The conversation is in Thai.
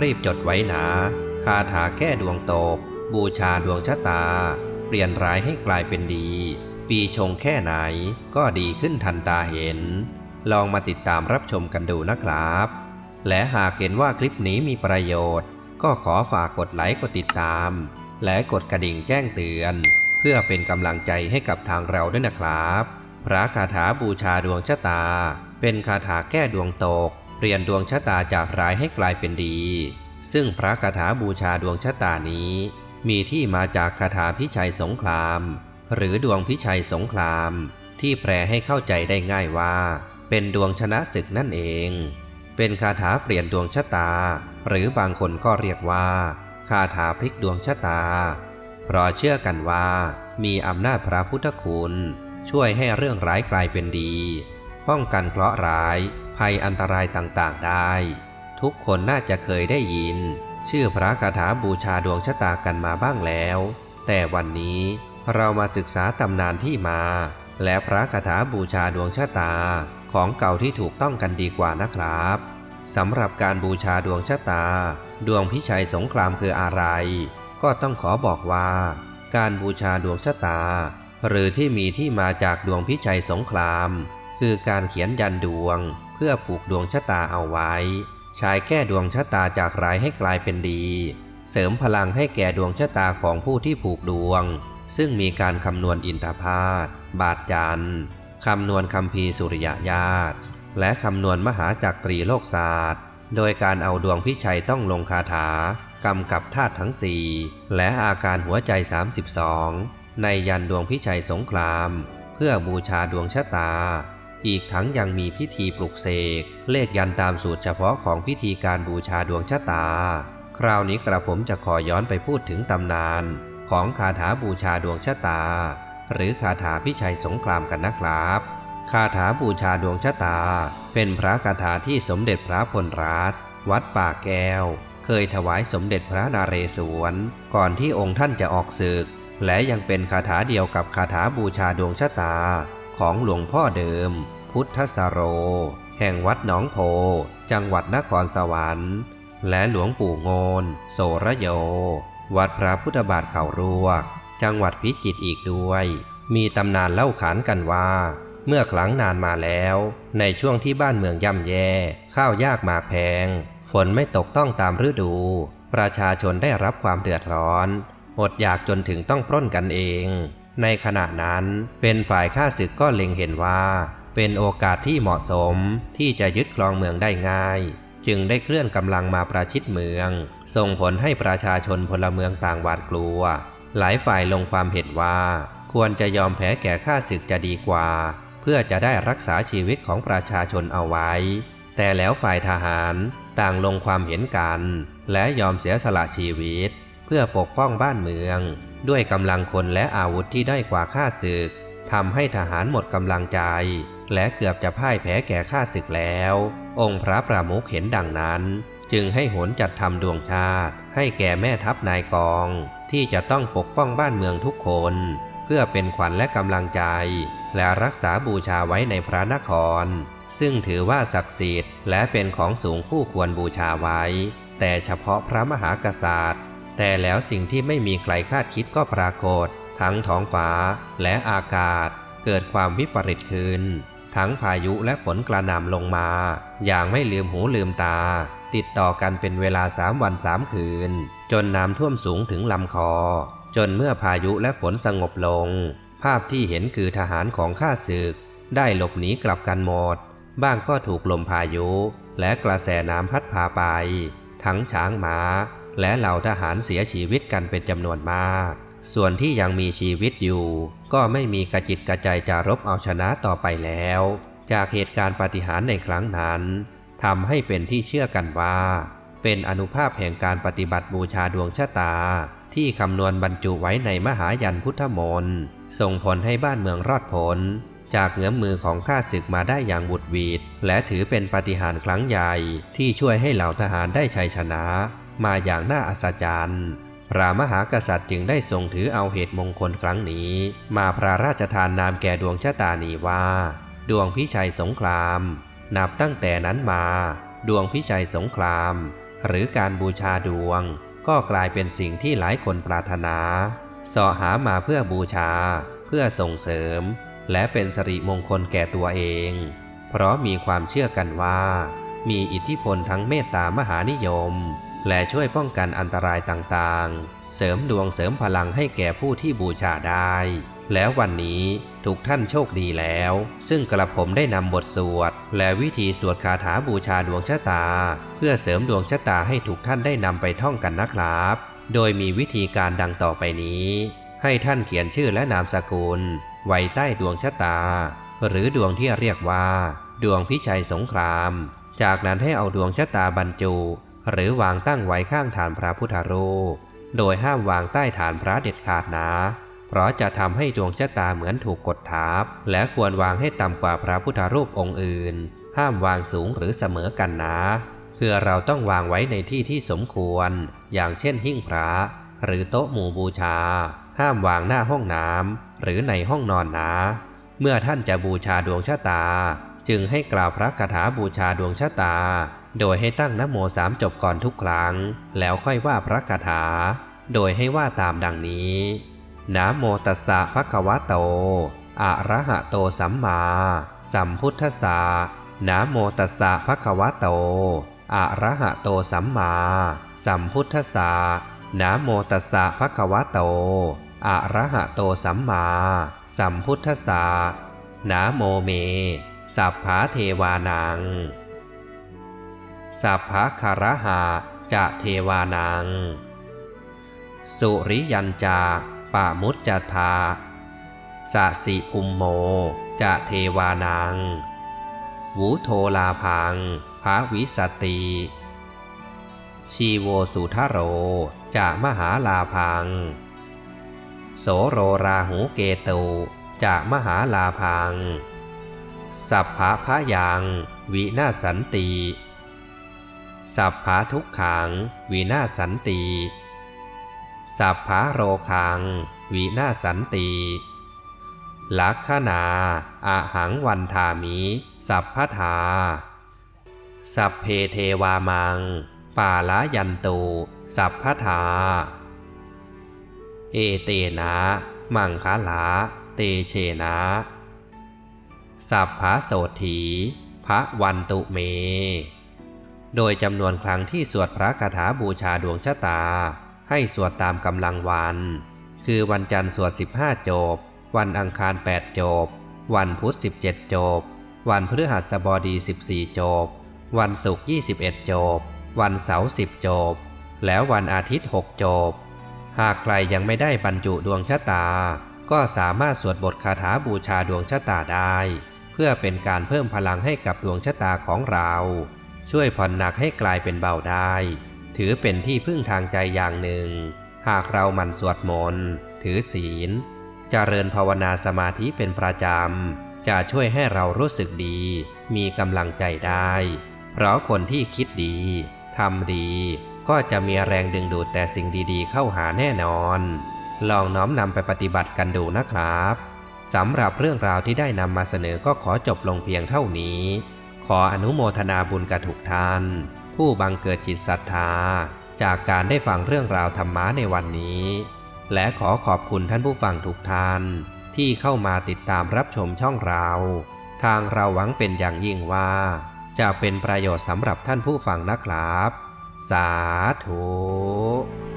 รีบจดไว้หนะคาถาแก้ดวงตก บูชาดวงชะตา เปลี่ยนร้ายให้กลายเป็นดี ปีชงแค่ไหนก็ดีขึ้นทันตาเห็น ลองมาติดตามรับชมกันดูนะครับ และหากเห็นว่าคลิปนี้มีประโยชน์ ก็ขอฝากกดไลค์กดติดตาม และกดกระดิ่งแจ้งเตือน เพื่อเป็นกำลังใจให้กับทางเราด้วยนะครับ พระคาถาบูชาดวงชะตา เป็นคาถาแก้ดวงตก เปลี่ยนดวงชะตาจากร้ายให้กลายเป็นดี ซึ่งพระคาถาบูชาดวงชะตานี้ มีที่มาจากคาถาพิชัยสงคราม หรือดวงพิชัยสงคราม ที่แปลให้เข้าใจได้ง่ายว่า เป็นดวงชนะศึกนั่นเอง เป็นคาถาเปลี่ยนดวงชะตา หรือบางคนก็เรียกว่า คาถาพลิกดวงชะตา เพราะเชื่อกันว่า มีอำนาจพระพุทธคุณ ช่วยให้เรื่องร้ายกลายเป็นดี ป้องกันเคราะห์ร้าย ภัยอันตรายต่างๆได้ ทุกคนน่าจะเคยได้ยิน ชื่อพระคาถาบูชาดวงชะตากันมาบ้างแล้ว แต่วันนี้เรามาศึกษาตำนานที่มา และพระคาถาบูชาดวงชะตาของเก่าที่ถูกต้องกันดีกว่านะครับสำหรับการบูชาดวงชะตา ดวงพิชัยสงครามคืออะไร ก็ต้องขอบอกว่า การบูชาดวงชะตา หรือที่มีที่มาจากดวงพิชัยสงคราม คือการเขียนยันดวง เพื่อผูกดวงชะตาเอาไว้ ใช้แก้ดวงชะตาจากร้ายให้กลายเป็นดี เสริมพลังให้แก่ดวงชะตาของผู้ที่ผูกดวง ซึ่งมีการคำนวณอินทพาตบาทจันทร์คำนวณคำพีสุริยญาตและคำนวณมหาจักรีโลกศาสตร์ โดยการเอาดวงพิชัยต้องลงคาถากำกับธาตุทั้งสี่และอาการหัวใจ 32 ในยันดวงพิชัยสงคราม เพื่อบูชาดวงชะตา อีกทั้งยังมีพิธีปลุกเสก เลขยันตามสูตรเฉพาะของพิธีการบูชาดวงชะตา คราวนี้กระผมจะขอย้อนไปพูดถึงตำนาน ของคาถาบูชาดวงชะตา หรือคาถาพิชัยสงครามกันนะครับคาถาบูชาดวงชะตา เป็นพระคาถาที่สมเด็จพระพลรัตวัดป่าแก้ว เคยถวายสมเด็จพระนาเรศวร ก่อนที่องค์ท่านจะออกศึก และยังเป็นคาถาเดียวกับคาถาบูชาดวงชะตา ของหลวงพ่อเดิม พุทธสโร แห่งวัดหนองโพ จังหวัดนครสวรรค์ และหลวงปู่โงนโสระโย วัดพระพุทธบาทเขารวก จังหวัดพิจิตรอีกด้วย มีตำนานเล่าขานกันว่า เมื่อครั้งนานมาแล้ว ในช่วงที่บ้านเมืองย่ำแย่ ข้าวยากหมากแพง ฝนไม่ตกต้องตามฤดู ประชาชนได้รับความเดือดร้อนอดอยากจนถึงต้องปล้นกันเอง ในขณะนั้นเป็นฝ่ายข้าศึกก็เล็งเห็นว่า เป็นโอกาสที่เหมาะสมที่จะยึดครองเมืองได้ง่าย จึงได้เคลื่อนกำลังมาประชิดเมือง ส่งผลให้ประชาชนพลเมืองต่างหวาดกลัว หลายฝ่ายลงความเห็นว่า ควรจะยอมแพ้แก่ข้าศึกจะดีกว่า เพื่อจะได้รักษาชีวิตของประชาชนเอาไว้ แต่แล้วฝ่ายทหารต่างลงความเห็นกัน และยอมเสียสละชีวิต เพื่อปกป้องบ้านเมือง ด้วยกำลังคนและอาวุธที่ได้กว่าข้าศึกทำให้ทหารหมดกำลังใจ และเกือบจะพ่ายแพ้แก่ข้าศึกแล้ว องค์พระประมุขเห็นดังนั้น จึงให้โหนจัดทำดวงชาติ ให้แก่แม่ทัพนายกอง ที่จะต้องปกป้องบ้านเมืองทุกคน เพื่อเป็นขวัญและกำลังใจ และรักษาบูชาไว้ในพระนคร ซึ่งถือว่าศักดิ์สิทธิ์และเป็นของสูงคู่ควรบูชาไว้ แต่เฉพาะพระมหากษัตริย์ แต่แล้วสิ่งที่ไม่มีใครคาดคิดก็ปรากฏ ทั้งท้องฟ้าและอากาศ เกิดความวิปริตขึ้น ทั้งพายุและฝนกระหน่ำลงมา อย่างไม่ลืมหูลืมตา ติดต่อกันเป็นเวลาสามวันสามคืน จนน้ำท่วมสูงถึงลำคอ จนเมื่อพายุและฝนสงบลง ภาพที่เห็นคือทหารของข้าศึก ได้หลบหนีกลับกันหมด บ้างก็ถูกลมพายุ และกระแสน้ำพัดพาไป ทั้งช้างม้า และเหล่าทหารเสียชีวิตกันเป็นจำนวนมาก ส่วนที่ยังมีชีวิตอยู่ ก็ไม่มีกระจิตกระใจจะรบเอาชนะต่อไปแล้ว จากเหตุการณ์ปฏิหารในครั้งนั้นทำให้เป็นที่เชื่อกันว่า เป็นอนุภาพแห่งการปฏิบัติบูชาดวงชะตา ที่คำนวณบรรจุไว้ในมหายันพุทธมนต์ส่งผลให้บ้านเมืองรอดพ้นจากเงื้อมมือของข้าศึกมาได้อย่างบุดวีดและถือเป็นปฏิหารครั้งใหญ่ที่ช่วยให้เหล่าทหารได้ชัยชนะ มาอย่างน่าอัศจรรย์ พระมหากษัตริย์จึงได้ทรงถือเอาเหตุมงคลครั้งนี้ มาพระราชทานนามแก่ดวงชะตานีว่า ดวงพิชัยสงคราม นับตั้งแต่นั้นมา ดวงพิชัยสงคราม หรือการบูชาดวง ก็กลายเป็นสิ่งที่หลายคนปรารถนาสอหามาเพื่อบูชา เพื่อส่งเสริม และเป็นสิริมงคลแก่ตัวเอง เพราะมีความเชื่อกันว่า มีอิทธิพลทั้งเมตตามหานิยม และช่วยป้องกันอันตรายต่างๆ เสริมดวงเสริมพลังให้แก่ผู้ที่บูชาได้ แล้ววันนี้ทุกท่านโชคดีแล้ว ซึ่งกระผมได้นำบทสวด และวิธีสวดคาถาบูชาดวงชะตา เพื่อเสริมดวงชะตาให้ทุกท่านได้นำไปท่องกันนะครับ โดยมีวิธีการดังต่อไปนี้ ให้ท่านเขียนชื่อและนามสกุล ไว้ใต้ดวงชะตา หรือดวงที่เรียกว่า ดวงพิชัยสงคราม จากนั้นให้เอาดวงชะตาบรรจุ หรือวางตั้งไว้ข้างฐานพระพุทธรูป โดยห้ามวางใต้ฐานพระเด็ดขาดนะเพราะจะทำให้ดวงชะตาเหมือนถูกกดทับ และควรวางให้ต่ำกว่าพระพุทธรูปองค์อื่น ห้ามวางสูงหรือเสมอกันนะ คือเราต้องวางไว้ในที่ที่สมควร อย่างเช่นหิ้งพระ หรือโต๊ะหมู่บูชา ห้ามวางหน้าห้องน้ำหรือในห้องนอนนะ เมื่อท่านจะบูชาดวงชะตา จึงให้กล่าวพระคาถาบูชาดวงชะตา โดยให้ตั้งนโมสามจบก่อนทุกครั้ง แล้วค่อยว่าพระคาถา โดยให้ว่าตามดังนี้นะโมตัสสะภะคะวะโต อะระหะโตสัมมา สัมพุทธัสสะนะโมตัสสะภะคะวะโต อะระหะโตสัมมา สัมพุทธัสสะนะโมตัสสะภะคะวะโต อะระหะโตสัมมา สัมพุทธัสสะนะโมเม สัพพะเทวานัง สัพพะคารหะจะเทวานัง สุริยันจาปามุจจทาสะสิอุมโมจะเทวานังวุโทลาพังภาวิสติ ชีโวสุทโรจะมหาลาพัง โสโรราหูเกตุจะมหาลาพัง สัพพะพะยังวินาสันติ สัพพะทุกขัง วินาสันติ สัพพะโรคัง วินาสันติ ลักขณาอาหังวันทามิ สัพพทา สัพเพเทวามัง ป่าลายันตุ สัพพทา เอเตนะ มังคลา เตเชนะ สัพพะโสถีพระวันตุเม โดยจำนวนครั้งที่สวดพระคาถาบูชาดวงชะตา ให้สวดตามกำลังวัน คือวันจันทร์สวด 15 จบ วันอังคาร 8 จบ วันพุธ 17 จบ วันพฤหัสบดี 14 จบ วันศุกร์ 21 จบ วันเสาร์ 10 จบ แล้ววันอาทิตย์ 6 จบ หากใครยังไม่ได้บรรจุดวงชะตา ก็สามารถสวดบทคาถาบูชาดวงชะตาได้ เพื่อเป็นการเพิ่มพลังให้กับดวงชะตาของเรา ช่วยผ่อนหนักให้กลายเป็นเบาได้ ถือเป็นที่พึ่งทางใจอย่างหนึ่ง หากเราหมั่นสวดมนต์ถือศีลเจริญภาวนาสมาธิเป็นประจำ จะช่วยให้เรารู้สึกดี มีกำลังใจได้ เพราะคนที่คิดดีทำดี ก็จะมีแรงดึงดูดแต่สิ่งดีๆ เข้าหาแน่นอน ลองน้อมนำไปปฏิบัติกันดูนะครับสำหรับเรื่องราวที่ได้นำมาเสนอก็ขอจบลงเพียงเท่านี้ ขออนุโมทนาบุญกับทุกท่าน ผู้บังเกิดจิตศรัทธา จากการได้ฟังเรื่องราวธรรมะในวันนี้ และขอขอบคุณท่านผู้ฟังทุกท่าน ที่เข้ามาติดตามรับชมช่องเรา ทางเราหวังเป็นอย่างยิ่งว่า จะเป็นประโยชน์สำหรับท่านผู้ฟังนะครับ สาธุ